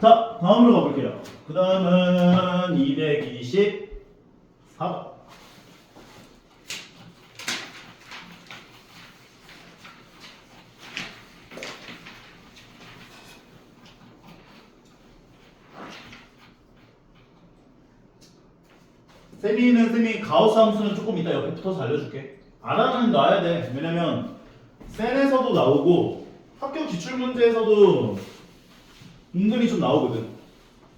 자, 다음으로 가볼게요. 그 다음은 224. 세미는 세미 가우스 함수는 조금 이따 옆에 붙어서 알려줄게. 알아는 놔야 돼. 왜냐면 센에서도 나오고 학교 기출 문제에서도 은근히 좀 나오거든.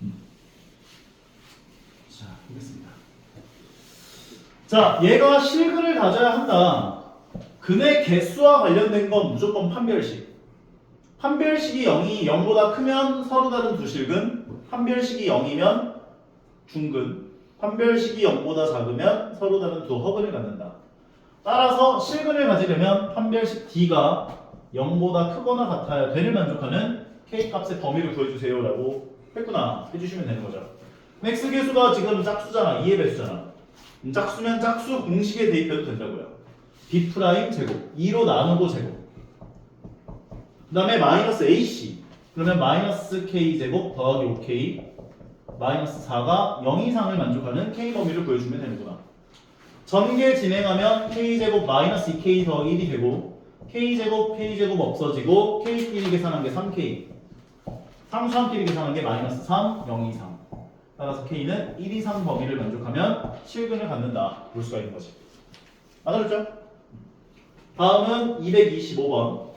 음. 자, 보겠습니다. 자, 얘가 실근을 가져야 한다. 근의 개수와 관련된 건 무조건 판별식. 판별식이 0이 0보다 크면 서로 다른 두 실근, 판별식이 0이면 중근, 판별식이 0보다 작으면 서로 다른 두 허근을 갖는다. 따라서 실근을 가지려면 판별식 D가 0보다 크거나 같아야 되를 만족하는 K 값의 범위를 구해주세요라고 했구나 해주시면 되는 거죠. 맥스 개수가 지금 짝수잖아. 2의 배수잖아. 음, 짝수면 짝수 공식에 대입해도 된다고요. B 프라임 제곱 2로 나누고 제곱 그 다음에 마이너스 AC 그러면 마이너스 K 제곱 더하기 5K 마이너스 4가 0 이상을 만족하는 K 범위를 보여주면 되는구나. 전개 진행하면 K제곱 마이너스 2K 더하기 1이 되고 K제곱 K제곱 없어지고 K끼리 계산한 게 3K 상수함끼리 계산한 게 마이너스 3, 0 이상. 따라서 K는 1 이상 범위를 만족하면 실근을 갖는다. 볼 수가 있는 거지. 알아듣죠? 다음은 225번.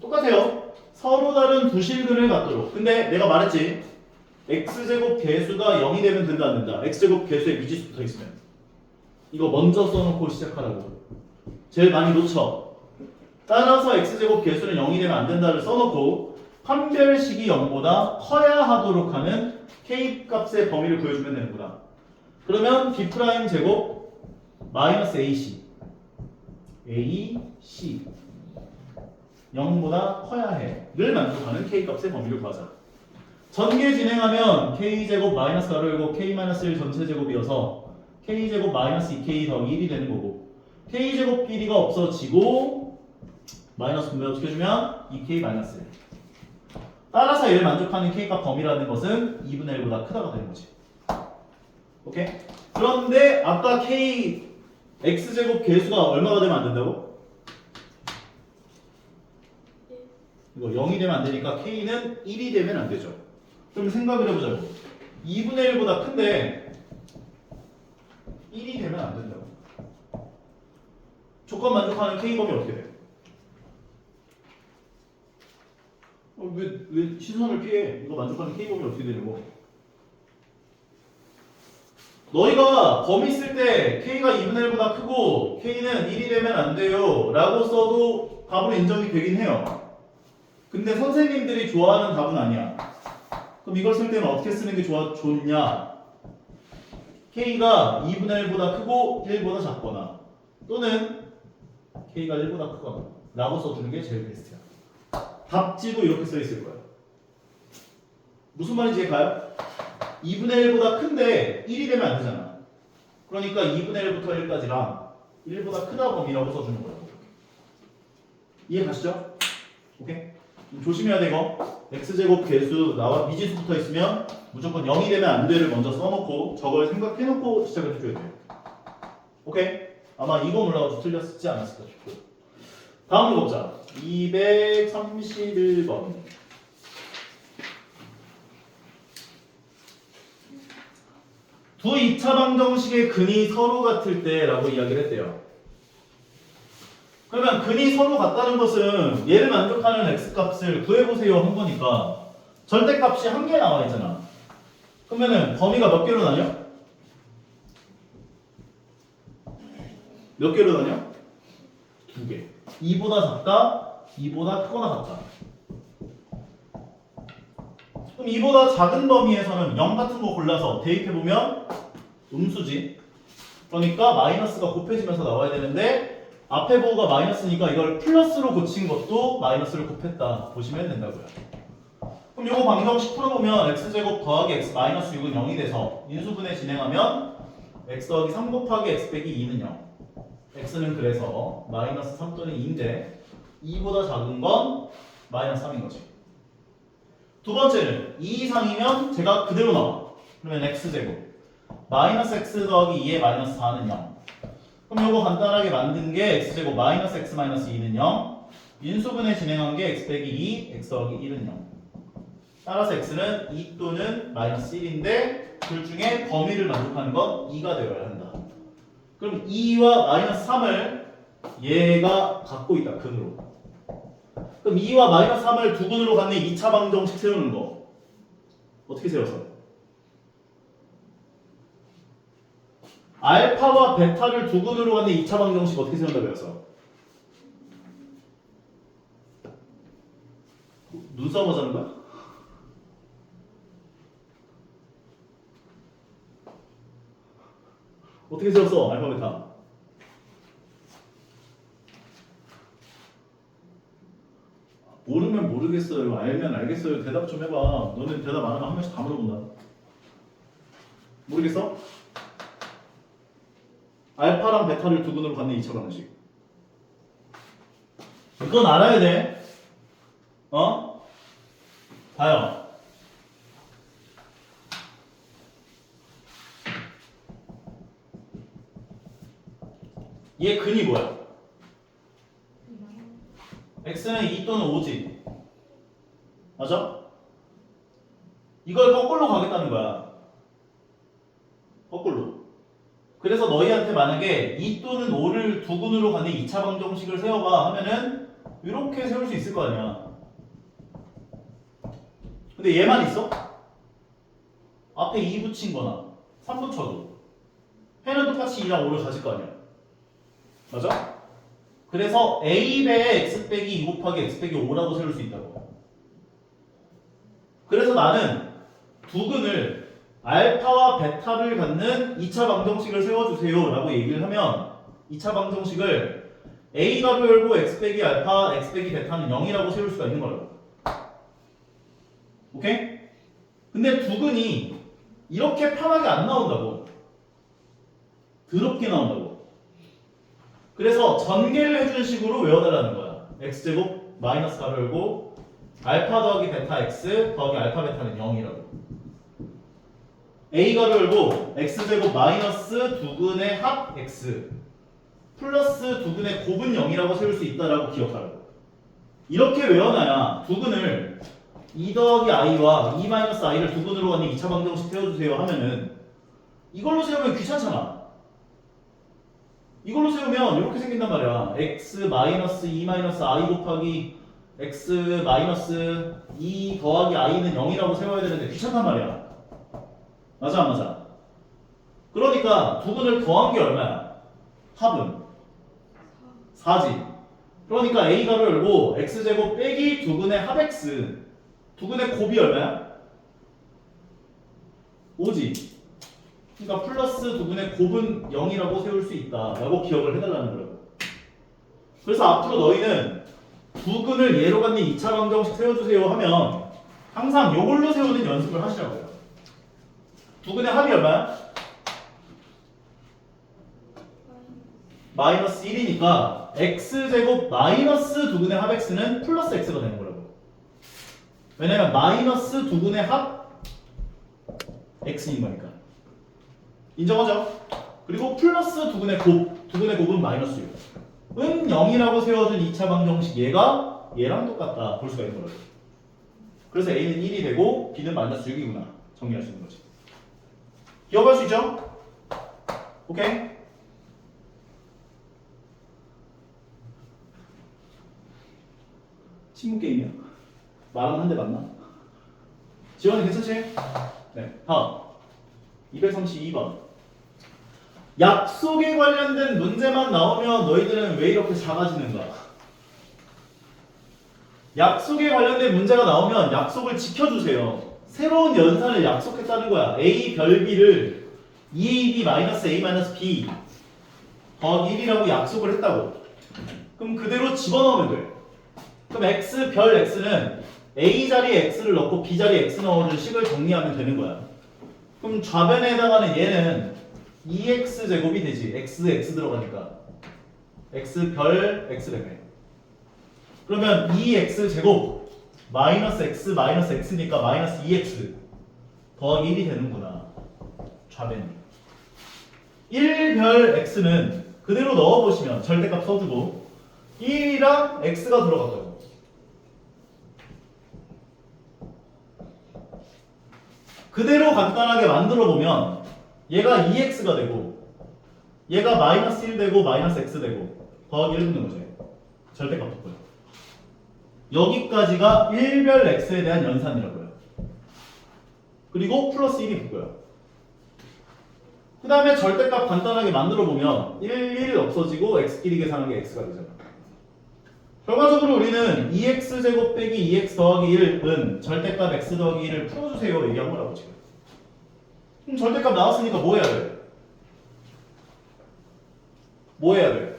똑같아요. 서로 다른 두 실근을 갖도록. 근데 내가 말했지. X제곱 개수가 0이 되면 된다 안 된다. X제곱 개수에 미지수 붙어 있으면. 이거 먼저 써놓고 시작하라고. 제일 많이 놓쳐. 따라서 x제곱 개수는 0이 되면 안 된다를 써놓고 판별식이 0보다 커야 하도록 하는 k 값의 범위를 구해주면 되는구나. 그러면 b 제곱 마이너스 ac ac 0보다 커야 해 를 만족하는 k 값의 범위를 구하자. 전개 진행하면 k 제곱 마이너스 가로 열고 k 마이너스 1 전체 제곱이어서 k제곱 마이너스 2k 더하기 1이 되는 거고 k제곱 길이가 없어지고 마이너스 분배 어떻게 해주면 2k 마이너스 1 따라서 얘를 만족하는 k값 범위라는 것은 2분의 1보다 크다가 되는 거지 오케이? 그런데 아까 k x제곱 개수가 얼마가 되면 안 된다고? 이거 0이 되면 안 되니까 k는 1이 되면 안 되죠 그럼 생각을 해보자고 2분의 1보다 큰데 1이 되면 안 된다고. 조건 만족하는 K 범위 어떻게 돼? 어, 왜, 왜 시선을 피해? 이거 만족하는 K 범위 어떻게 되냐고. 너희가 범위 쓸 때 K가 2분의 1보다 크고 K는 1이 되면 안 돼요 라고 써도 답으로 인정이 되긴 해요. 근데 선생님들이 좋아하는 답은 아니야. 그럼 이걸 쓸 때는 어떻게 쓰는 게 좋아, 좋냐? K가 2분의 1보다 크고 1보다 작거나 또는 K가 1보다 크거나 라고 써주는 게 제일 베스트야. 답지도 이렇게 써 있을 거야. 무슨 말인지 이해가요? 2분의 1보다 큰데 1이 되면 안 되잖아. 그러니까 2분의 1부터 1까지랑 1보다 크다 범위라고 써주는 거야. 이해 가시죠? 오케이? 좀 조심해야 돼 이거. x제곱 개수 나와 미지수 붙어 있으면 무조건 0이 되면 안 돼를 먼저 써놓고 저걸 생각해놓고 시작을 해줘야 돼요. 오케이? 아마 이거 몰라가지고 틀렸지 않았을까 싶고. 다음으로 보자. 231번. 두 2차 방정식의 근이 서로 같을 때라고 이야기를 했대요. 그러면 근이 서로 같다는 것은 얘를 만족하는 x값을 구해보세요 한 거니까 절대값이 한 개 나와 있잖아. 그러면은 범위가 몇 개로 나뉘어? 몇 개로 나뉘어? 두 개. 2보다 작다, 2보다 크거나 같다. 그럼 2보다 작은 범위에서는 0 같은 거 골라서 대입해보면 음수지. 그러니까 마이너스가 곱해지면서 나와야 되는데 앞에 보호가 마이너스니까 이걸 플러스로 고친 것도 마이너스를 곱했다 보시면 된다고요. 그럼 이거 방정식 풀어보면 x제곱 더하기 x 마이너스 6은 0이 돼서 인수분해 진행하면 x 더하기 3 곱하기 x 빼기 2는 0 x는 그래서 마이너스 3 또는 2인데 2보다 작은 건 마이너스 3인 거지 두 번째는 2 이상이면 제가 그대로 나와. 그러면 x제곱. 마이너스 x 더하기 2의 마이너스 4는 0. 그럼 이거 간단하게 만든 게 x제곱 마이너스 x 마이너스 2는 0. 인수분해 진행한 게 x 빼기 2, x 더하기 1은 0. 따라서 x는 2 또는 마이너스 1인데 둘 중에 범위를 만족하는 건 2가 되어야 한다. 그럼 2와 마이너스 3을 얘가 갖고 있다 근으로. 그럼 2와 마이너스 3을 두 근으로 갖는 2차 방정식 세우는 거 어떻게 세워서? 알파와 베타를 두 근으로 갖는 2차 방정식 어떻게 세운다 배웠어? 눈싸움 하자는 거야? 어떻게 세웠어 알파 베타? 모르면 모르겠어요. 알면 알겠어요. 대답 좀 해봐. 너는 대답 안 하면 한 명씩 다 물어본다. 모르겠어? 알파랑 베타를 두 근으로 갖는 2차 방식. 이건 알아야 돼. 어? 봐요. 얘 근이 뭐야? x는 2 또는 5지. 맞아? 이걸 거꾸로 가겠다는 거야. 거꾸로. 그래서 너희한테 만약에 2 또는 5를 두 근으로 가는 2차 방정식을 세워봐 하면은 이렇게 세울 수 있을 거 아니야. 근데 얘만 있어? 앞에 2 붙인 거나 3 붙여도 해는 똑같이 2랑 5를 가질 거 아니야. 맞아? 그래서 a배의 x 빼기 2 곱하기 x 빼기 5라고 세울 수 있다고. 그래서 나는 두 근을 알파와 베타를 갖는 2차 방정식을 세워주세요 라고 얘기를 하면 2차 방정식을 a 가로 열고 x 빼기 알파, x 빼기 베타는 0이라고 세울 수가 있는 거라고. 오케이? 근데 두 근이 이렇게 편하게 안 나온다고. 더럽게 나온다고. 그래서 전개를 해준 식으로 외워달라는 거야. x제곱 마이너스 가로 열고 알파 더하기 베타 x 더하기 알파 베타는 0이라고. a 가로 열고 x제곱 마이너스 두근의 합 x 플러스 두근의 곱은 0이라고 세울 수 있다라고 기억하라고. 이렇게 외워놔야 두근을 2 더하기 i와 2 마이너스 i를 두근으로 가는 2차 방정식 세워주세요 하면은 이걸로 세우면 귀찮잖아. 이걸로 세우면 이렇게 생긴단 말이야. x 마이너스 2 마이너스 i 곱하기 x 마이너스 2 더하기 i는 0이라고 세워야 되는데 귀찮단 말이야. 맞아 안 맞아? 그러니까 두 근을 더한 게 얼마야? 합은 4지. 그러니까 a 가로 열고 x 제곱 빼기 두 근의 합 x 두 근의 곱이 얼마야? 5지. 그러니까 플러스 두 분의 곱은 0이라고 세울 수 있다라고 기억을 해달라는 거라고. 그래서 앞으로 너희는 두 근을 예로 갖는 2차 방정식 세워주세요 하면 항상 이걸로 세우는 연습을 하시라고요. 두 근의 합이 얼마야? 마이너스 1이니까 x제곱 마이너스 두 근의 합 x는 플러스 x가 되는 거라고. 왜냐면 마이너스 두 근의 합 x인 거니까. 인정하죠? 그리고 플러스 두근의 곱, 두근의 곱은 마이너스 6. 은 0이라고 세워준 2차 방정식 얘가 얘랑 똑같다 볼 수가 있는 거라고. 그래서 A는 1이 되고 B는 마이너스 6이구나 정리할 수 있는 거지. 기억할 수 있죠? 오케이? 친구 게임이야. 말하면 한 대 맞나? 지원이 괜찮지? 네. 다음. 232번. 약속에 관련된 문제만 나오면 너희들은 왜 이렇게 작아지는가? 약속에 관련된 문제가 나오면 약속을 지켜주세요. 새로운 연산을 약속했다는 거야. A 별비를 2AB-A-B 더하기 1이라고 약속을 했다고. 그럼 그대로 집어넣으면 돼. 그럼 X 별 X는 A 자리에 X를 넣고 B 자리에 X 넣어준 식을 정리하면 되는 거야. 그럼 좌변에 해당하는 얘는 2x 제곱이 되지. x x 들어가니까 x 별 x 되네. 그러면 2x 제곱 마이너스 x 마이너스 x니까 마이너스 2x 더하기 1이 되는구나. 좌변이. 1별 x는 그대로 넣어보시면 절대값 써주고 1이랑 x가 들어가고요. 그대로 간단하게 만들어 보면 얘가 2x가 되고 얘가 마이너스 1 되고 마이너스 x 되고 더하기 1 붙는 거죠. 절대값 붙고요. 여기까지가 1별 x에 대한 연산이라고요. 그리고 플러스 1이 붙고요. 그 다음에 절대값 간단하게 만들어 보면 1, 1 없어지고 x끼리 계산한 게 x가 되잖아. 결과적으로 우리는 2x제곱 빼기 2x 더하기 1은 절대값 x 더하기 1을 풀어주세요 얘기한 거라고 지금. 그럼 절대값 나왔으니까 뭐 해야 돼? 뭐 해야 돼?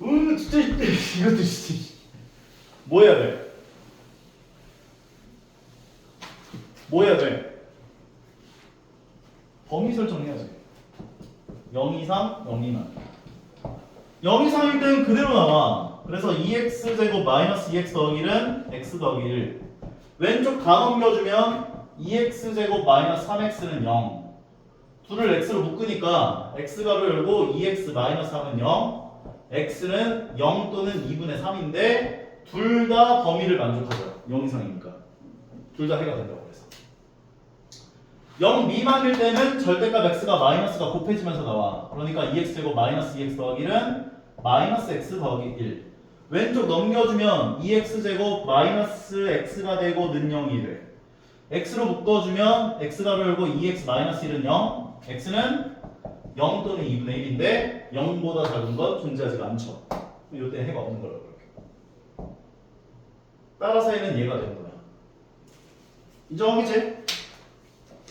으 진짜 이것도 진짜 뭐 해야 돼? 뭐 해야 돼? 범위 설정해야지 0 이상 0 미만 0 이상일 때는 그대로 나와 그래서 2x제곱 마이너스 2x 더하기 1은 x 더하기 1 왼쪽 다 넘겨주면 2x제곱 마이너스 3x는 0 둘을 x로 묶으니까 x가로 열고 2x 마이너스 3은 0 x는 0 또는 2분의 3인데 둘 다 범위를 만족하고요. 0 이상이니까. 둘 다 해가 된다고 그래서. 0 미만일 때는 절대값 x가 마이너스가 곱해지면서 나와. 그러니까 2x제곱 마이너스 2x 더하기 1은 마이너스 x 더하기 1 왼쪽 넘겨주면 2x제곱 마이너스 x가 되고 는 0이 돼 x로 묶어주면 x가로 열고 2x 마이너스 1은 0 x는 0 또는 2분의 1인데 0보다 작은 건 존재하지가 않죠. 이때 해가 없는 거라고 그렇게. 따라서 얘는 얘가 되는 거야. 인정하겠지?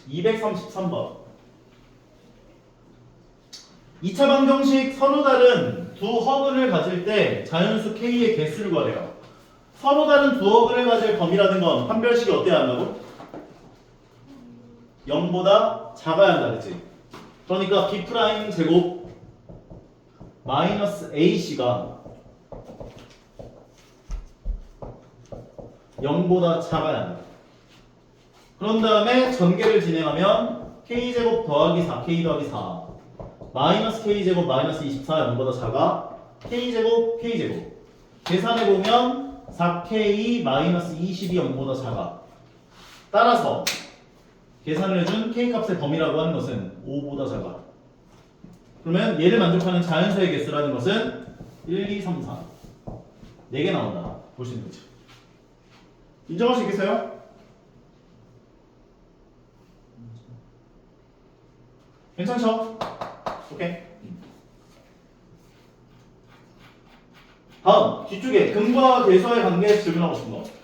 233번. 2차 방정식 서로 다른 두 허근을 가질 때 자연수 K의 개수를 구하래요. 서로 다른 두 허근을 가질 범위라는 건 판별식이 어때야 한다고? 0보다 작아야 한다 그랬지? 그러니까 B 프라임 제곱 마이너스 AC가 0보다 작아야 한다. 그런 다음에 전개를 진행하면 K제곱 더하기 4 K 더하기 4 마이너스 K제곱 마이너스 24 0보다 작아 K제곱 K제곱. 계산해보면 4K 마이너스 22 0보다 작아. 따라서 계산을 해준 K값의 범위라고 하는 것은 5보다 작아 그러면 얘를 만족하는 자연수의 개수라는 것은 1, 2, 3, 4 4개 나온다 있는 거죠 인정할 수 있겠어요? 괜찮죠? 오케이. 다음 뒤쪽에 근과 대서의 관계에서 질문하고 싶은 거.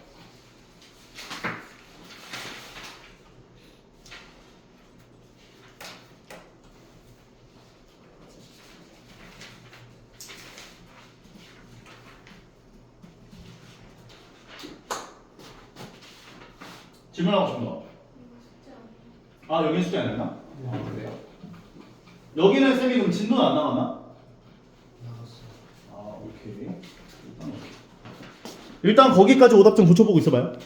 질문하고 싶은 거. 아 여기는 숙제 안 했나? 아 그래요? 여기는 쌤이 그럼 진도는 안 나왔나? 나왔어. 아 오케이. 일단 거기까지 오답 좀 고쳐보고 있어봐요.